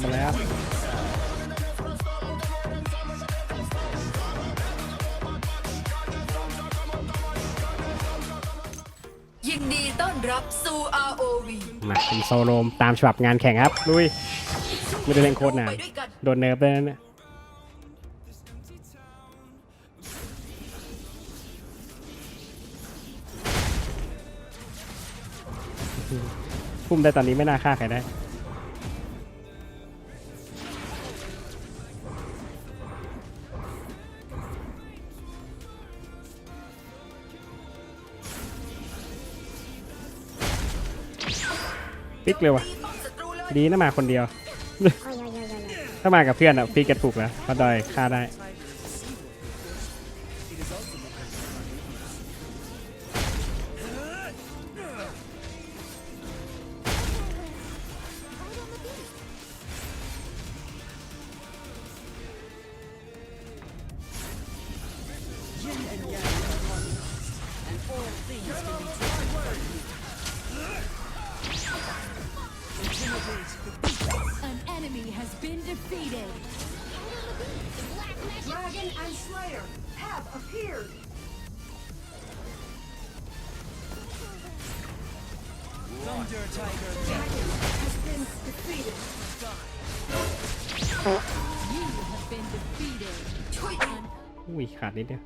ไปแล้วยินดีต้อนรับสู่ ROV มาเป็นโซโลมตามฉบับงานแข่งครับลุยไม่ได้เล่นโคตรนานไปด้วยกันโดนเนิร์ฟไปแล้วเนี่ยพุ่มได้ตอนนี้ไม่น่าฆ่าใครได้ ปิกเลยว่ะตีป้อมศัตรูเลยดีนะมาคนเดียว ถ้ามากับเพื่อนอะฟิกกันถูกแล้วเพราะดอยฆ่าได้ defeated. Dragon and Slayer have appeared. Thunder Tiger Dragon has been defeated. You have been defeated. ช่วยที อุ้ยขาดนิดเดียว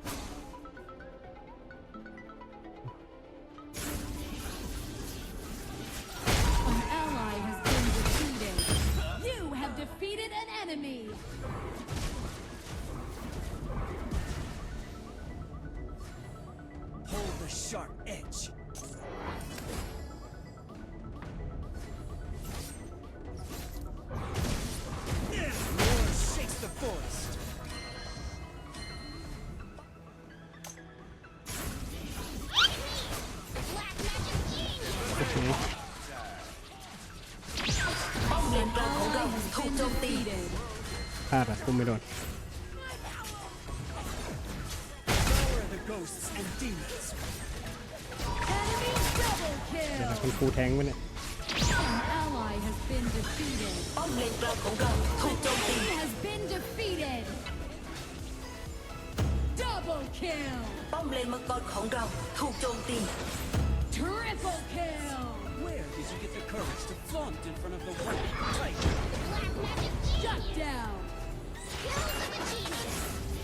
forest. ป้อมเลนกลางของเราถูกโจมตี Defeated. พลาดอะพุ่มไม่โดน Power the ghosts and demons. Enemy double เดี๋ยว kill. นะคุณครูแทงไว้เนี่ย An ally has been defeated. ป้อมเลนกลางของเราถูกโจมตี He has been Double kill. ป้อมเลนมังกรของเราถูกโจมตี Triple kill. Where did you get the courage to flaunt in front of the white tiger? Shut down. An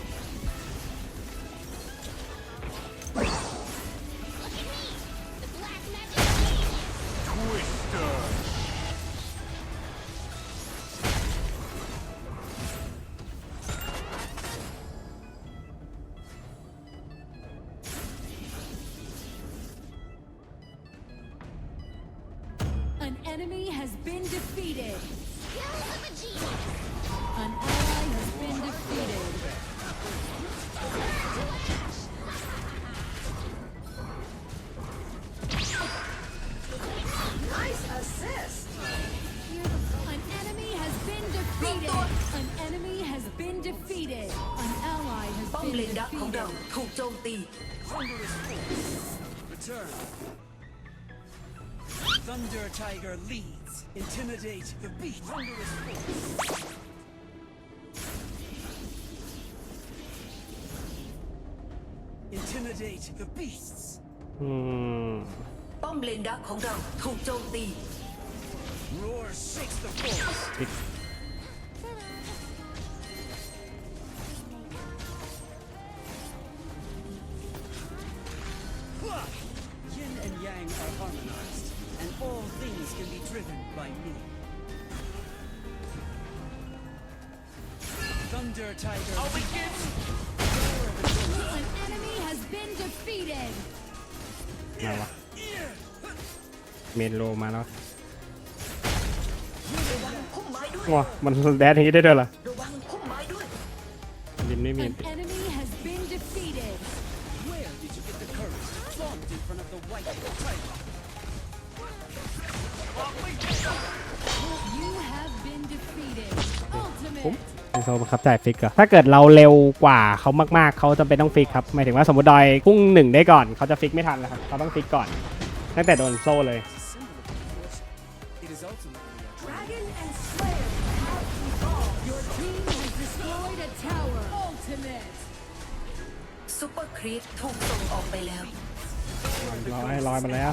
enemy has been defeated. An ally has been defeated. Nice assist. An enemy has been defeated. An enemy has been defeated. An ally has been defeated. An ally has been defeated. Thunder Tiger leads. Intimidate the beast. Thunderous force. Intimidate the beasts. อืมป้อมเลนดักของเราถูกโจมตี Roar shakes the forest. ปิด Yin and Yang are harmonized, and all things can be driven by me. Thunder Tiger. An enemy has been defeated. มาวะเมนโลมาแล้ว ระวังพุ่มไม้ด้วย ว้ามันแดดอย่างนี้ได้ด้วยเหรอ ระวังพุ่มไม้ด้วย ยินไม่มี An enemy คุ้มโซบังคับจ่ายฟิกอะถ้าเกิดเราเร็วกว่าเขามากๆเขาจำเป็นต้องฟิกครับหมายถึงว่าสมมติดอยพุ่งหนึ่งได้ก่อนเขาจะฟิกไม่ทันแล้วครับเขาต้องฟิกก่อน ตั้งแต่โดนโซ่เลยซุปเปอร์ครีสถูกส่งออกไปแล้วลอยลอยมาแล้ว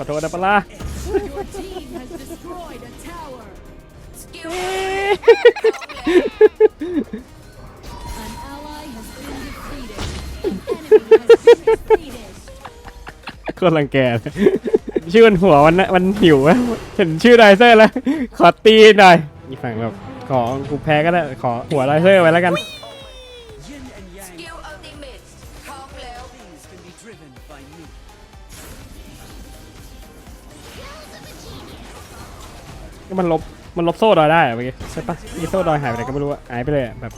ขอโทษนะปะล่ะ Your team has destroyed a tower. สกิล An ally has been defeated. An enemy has been defeated. คนรังแกชื่อมันหัวมันนะมันหิวอะเห็นชื่อไดเซอร์แล้ว ขอตีหน่อยอีฝั่งแบบขอกูแพ้ก็ได้ ขอหัวไดเซอร์ไว้แล้วกัน มันลบมันลบโซ่ดอยได้เหรอเมื่อกี้ใช่ปะอีโซ่ดอยหายไปไหนก็ไม่รู้อะหายไปเลยอะแบบ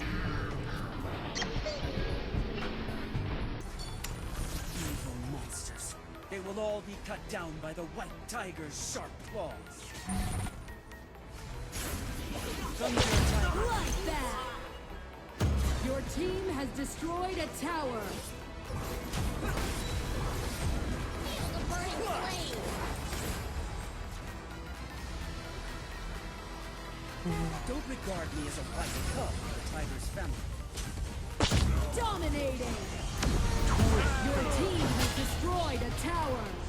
Mm-hmm. Don't regard me as a white cub of the tiger's family. Dominating. Your team has destroyed a tower.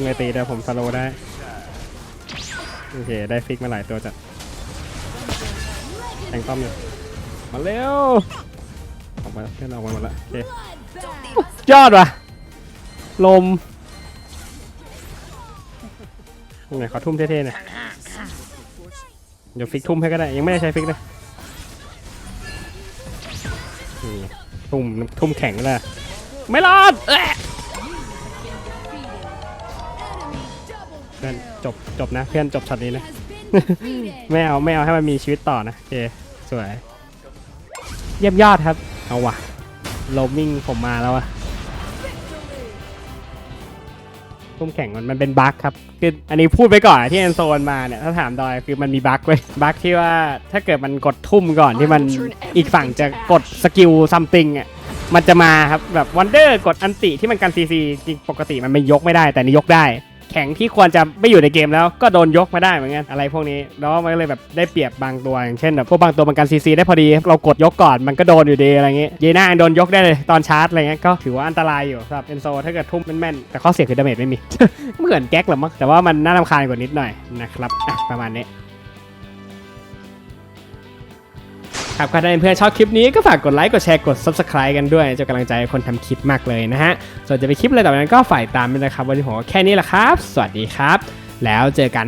วิ่งเลยตีเดี๋ยวผมสโลได้ โอเค ได้ฟิกมาหลายตัวจัดแทงต้อมอยู่มาเร็ว ออกมาเพื่อนออกมาหมดละโอเคยอดว่ะ ลมไหนขอทุ่มเท่ๆหน่อยเดี๋ยวฟิกทุ่มให้ก็ได้ ยังไม่ได้ใช้ฟิกเลยทุ่มทุ่มแข็งเลยไม่รอด จบจบนะเพื่อนจบช็อตนี้นะ Has been defeated. ไม่เอาไม่เอาให้มันมีชีวิตต่อนะโอเคสวย เยี่ยมยอดครับ เอาว่ะโลมิงผมมาแล้วอะทุ่มแข่งมันมันเป็นบั๊กครับคืออันนี้พูดไปก่อนอะที่แอนโซนมาเนี่ยถ้าถามดอยคือมันมีบั๊กไว้ยบั๊กที่ว่าถ้าเกิดมันกดทุ่มก่อนที่มันอีกฝั่งจะกดสกิลซัมติงอะมันจะมาครับแบบวันเดอร์กดอันติที่มันกันซีซีจริงปกติมันไม่ยกไม่ได้แต่นี่ยกได้ แข็งที่ควรจะไม่อยู่ในเกมแล้วก็โดนยกมาได้เหมือนกันอะไรพวกนี้แล้วมันก็เลยแบบได้เปรียบบางตัวอย่างเช่นแบบพวกบางตัวมันกันซีซีได้พอดี เรากดยกก่อนมันก็โดนอยู่ดีอะไรเงี้ยเยน่าโดนยกได้เลยตอนชาร์จอะไรเงี้ยก็ถือว่าอันตรายอยู่สำหรับเอนโซถ้าเกิดทุ่มแม่นๆแต่ข้อเสียคือดาเมจไม่มีเหมือนแก๊กหรอมั้งแต่ว่ามันน่ารำคาญกว่านิดหน่อยนะครับประมาณนี้ ครับถ้าเพื่อนชอบคลิปนี้ก็ฝากกดไลค์กดแชร์กด subscribe กันด้วยจะกำลังใจคนทำคลิปมากเลยนะฮะส่วนจะไปคลิปอะไรต่อไปนั้นก็ฝ่ายตามไปนะครับวันนี้ผมแค่นี้แหละครับ สวัสดีครับ แล้วเจอกัน